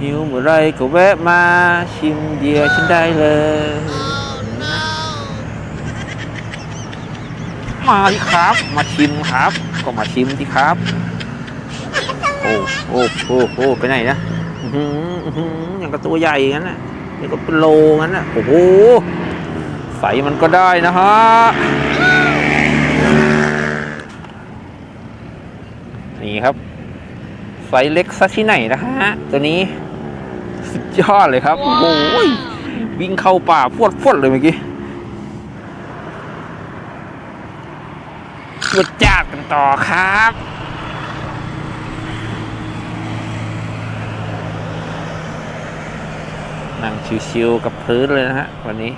หิวเมื่อไรก็แวะมาชิมเดียวฉันได้เลย มาที่ครับ มาชิมครับ ก็มาชิมที่ครับ โอ้โอ้โอ้โอ้ไปไหนนะอื้อหืออื้อหืออย่างกับตัวใหญ่งั้นน่ะนี่ก็เป็นโลงั้นน่ะ โอ้โหใสมันก็ได้นะฮะ นี่ครับไซส์เล็กซะที่ไหนนะฮะ ตัวนี้ สุดยอดเลยครับ โอ้โหวิ่งเข้าป่าพวดพวดเลยเมื่อกี้ตรวจจัดกันต่อครับนั่งชิวๆกับพื้นเลยนะฮะ วันนี้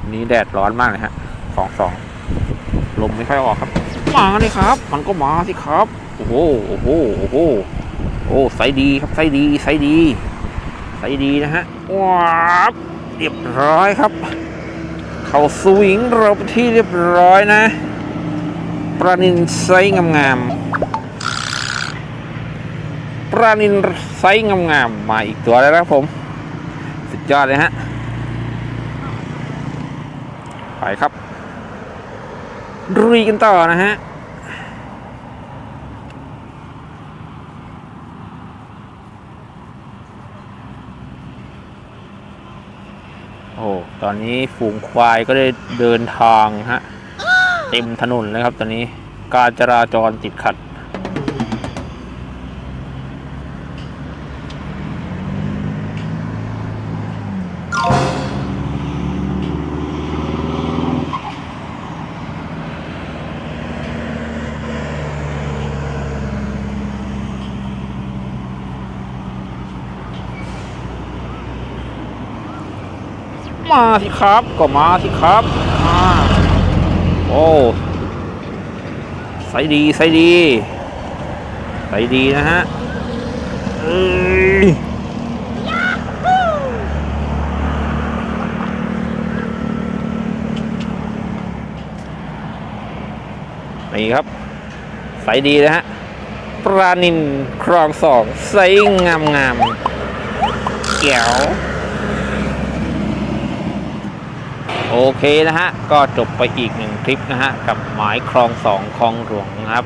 วันนี้แดดร้อนมากเลยฮะ สองสองลมไม่ค่อยออกครับ มาเลยครับ มันก็มาสิครับ โอ้โหโอ้โหโอ้โหโอ้ไซส์ดีครับไซส์ดีไซส์ดีไซส์ดีนะฮะว้าวเรียบร้อยครับ เข้าสวิงเราไปนที่เรียบร้อยนะปลานินไซส์งามๆปลานินไซส์งามๆมาอีกตัวแล้วนะครับผม สุดยอดเลยฮะไปครับ รุยกันต่อนะฮะโอ้ตอนนี้ฝูงควายก็ได้เดินทางฮะเต็มถนนเลยครับตอนนี้การจราจรติดขัด มาสิครับ ก็มาสิครับมาโอ้ใส่ดีใส่ดีใส่ดีนะฮะเอ้ยนี่ครับใส่ดีนะฮะปลานินครองสองใส่งามงามๆเกี่ยว โอเคนะฮะ ก็จบไปอีกหนึ่งคลิปนะฮะ กับหมายคลองสองคลองหลวงนะครับ